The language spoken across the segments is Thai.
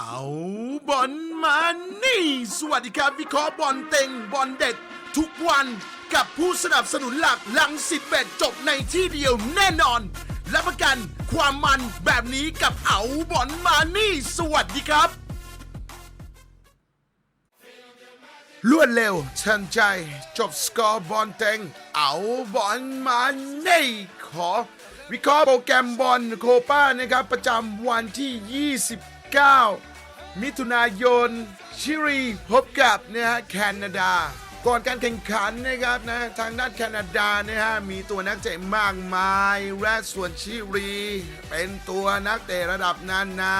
เอาบอลมานี่ สวัสดีครับวิเคราะห์บอลเต็งบอลเด็ด ทุกวันกับผู้สนับสนุนหลักลังสิตเบ็ดจบในที่เดียวแน่นอน รับประกันความมันแบบนี้กับเอาบอลมานี่ สวัสดีครับ รวดเร็วทันใจจบสกอร์บอลเต็ง เอาบอลมานี่ขอ วิเคราะห์โปรแกรมบอลโคป้านะครับ ประจำวันที่ 9 มิถุนายน ชิรีพบกับนะฮะแคนาดา ก่อนการแข่งขันนะครับนะทางด้านแคนาดานะฮะมีตัวนักเตะมากมายและส่วนชิรี เป็นตัวนักเตะระดับนานา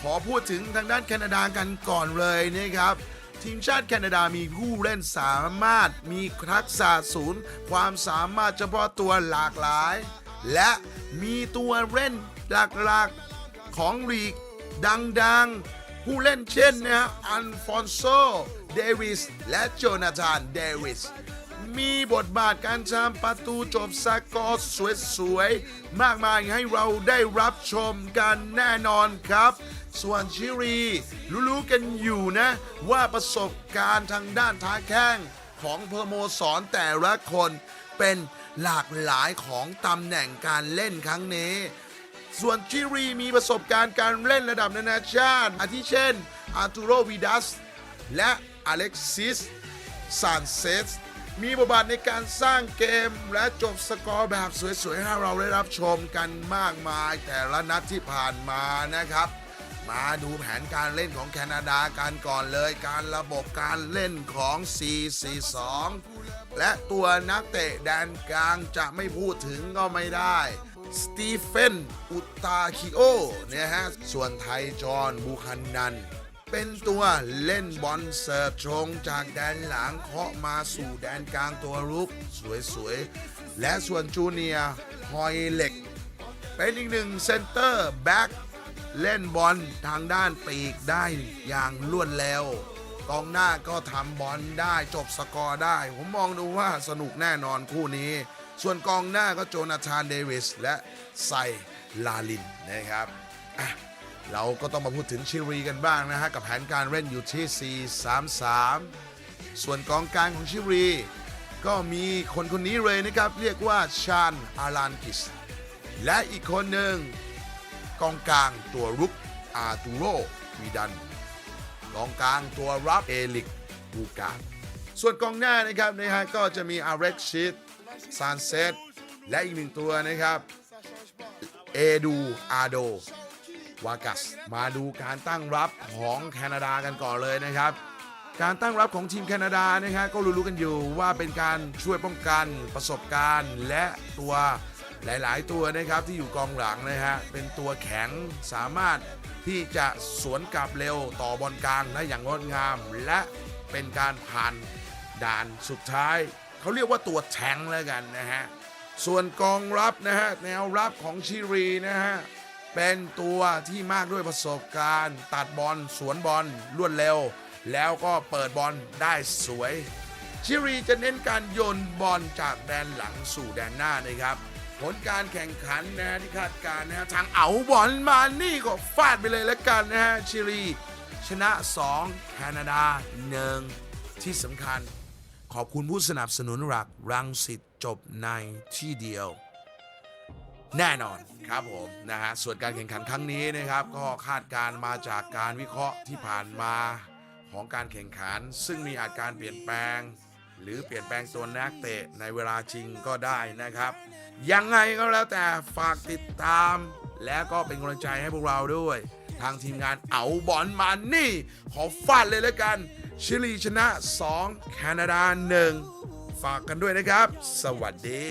ขอพูดถึงทางด้านแคนาดากันก่อนเลยนะครับทีมชาติแคนาดามีผู้เล่นสามารถมีทักษะศูนย์ ความสามารถเฉพาะตัวหลากหลาย และมีตัวเล่นหลักๆของลีก ดังๆ ผู้เล่นเช่นนะฮะอันฟอนโซเดวิสและโจนาธานเดวิสมีบทบาทการทำประตูจบสกอร์สวยๆ มากมายให้เราได้รับชมกันแน่นอนครับ ส่วนชิรี รู้ๆกันอยู่นะ ว่าประสบการณ์ทางด้านท้าแข้งของโปรโมสรแต่ละคนเป็นหลากหลายของตำแหน่งการเล่นครั้งนี้ ส่วนชิรีมีประสบการณ์การเล่นระดับนานาชาติ อาทิเช่น อาร์ตูโรวิดัส และอเล็กซิสซานเซสมีบทบาทในการสร้างเกมและจบสกอร์แบบสวยๆ ให้เราได้รับชมกันมากมาย แต่ละนัดที่ผ่านมานะครับ มาดูแผนการเล่นของแคนาดากันก่อนเลย การระบบการเล่นของ 4-4-2 และตัวนักเตะแดนกลางจะไม่พูดถึงก็ไม่ได้ สตีเฟน อุตาคิโอเนี่ยฮะ ส่วนไทยจอห์นบูคันนัน เป็นตัวเล่นบอลเสิร์ฟตรงจากแดนหลังเคาะมาสู่แดนกลางตัวรุก สวยๆ และส่วนจูเนียฮอยเล็ก เป็นอีกหนึ่งเซนเตอร์แบ็กเล่นบอลทางด้านปีกได้อย่างรวดเร็วกองหน้าก็ทำบอลได้จบสกอร์ได้ ผมมองดูว่าสนุกแน่นอนคู่นี้ ส่วนกองหน้าก็โจนาธานเดวิสและไซลาลินนะครับเราก็ต้องมาพูดถึงชิรีกันบ้างนะฮะกับแผนการเล่นอยู่ที่ 4-3-3 ส่วนกองกลางของชิรี ก็มีคนคนนี้เลยนะครับ เรียกว่าชานอารันกิส และอีกคนหนึ่งกองกลางตัวรุกอาตูโรวีดันกองกลางตัวรับเอลิกบูการส่วนกองหน้านะครับนะฮะก็จะมีอาเร็กชิด ซานเซตและอีกหนึ่งตัวนะครับเอดูอาโดวากัส มาดูการตั้งรับของแคนาดากันก่อนเลยนะครับ การตั้งรับของทีมแคนาดานะฮะก็รู้ๆกันอยู่ว่าเป็นการช่วยป้องกันประสบการณ์ และตัวหลายๆ ตัวนะครับที่อยู่กองหลังนะฮะเป็นตัวแข็งสามารถที่จะสวนกลับเร็วต่อบอลกลางได้อย่างงดงาม และเป็นการผ่านด่านสุดท้าย เขาเรียกว่าตัวแทงแล้วกันนะฮะ ส่วนกองรับนะฮะ แนวรับของชิรีนะฮะ เป็นตัวที่มากด้วยประสบการณ์ ตัดบอลสวนบอลรวดเร็ว แล้วก็เปิดบอลได้สวย ชิรีจะเน้นการโยนบอลจากแดนหลังสู่แดนหน้านะครับผลการแข่งขันนะที่คาดการณ์นะฮะทางเอาบอลมานี่ก็ฟาดไปเลยแล้วกันนะฮะชิรีชนะ 2 แคนาดา 1 ที่สำคัญ ขอบคุณผู้สนับสนุนหลักรังสิตจบในที่เดียว แน่นอนครับผมนะฮะส่วนการแข่งขันครั้งนี้นะครับ ก็คาดการมาจากการวิเคราะห์ที่ผ่านมาของการแข่งขัน ซึ่งมีอาการเปลี่ยนแปลง หรือเปลี่ยนแปลงตัวนักเตะในเวลาจริงก็ได้นะครับ ยังไงก็แล้วแต่ฝากติดตาม แล้วก็เป็นกำลังใจให้พวกเราด้วย ทางทีมงานเอาบอลมานี่ ขอฟาดเลยแล้วกัน ชิลีชนะ 2 แคนาดา 1 ฝากกันด้วยนะครับ สวัสดี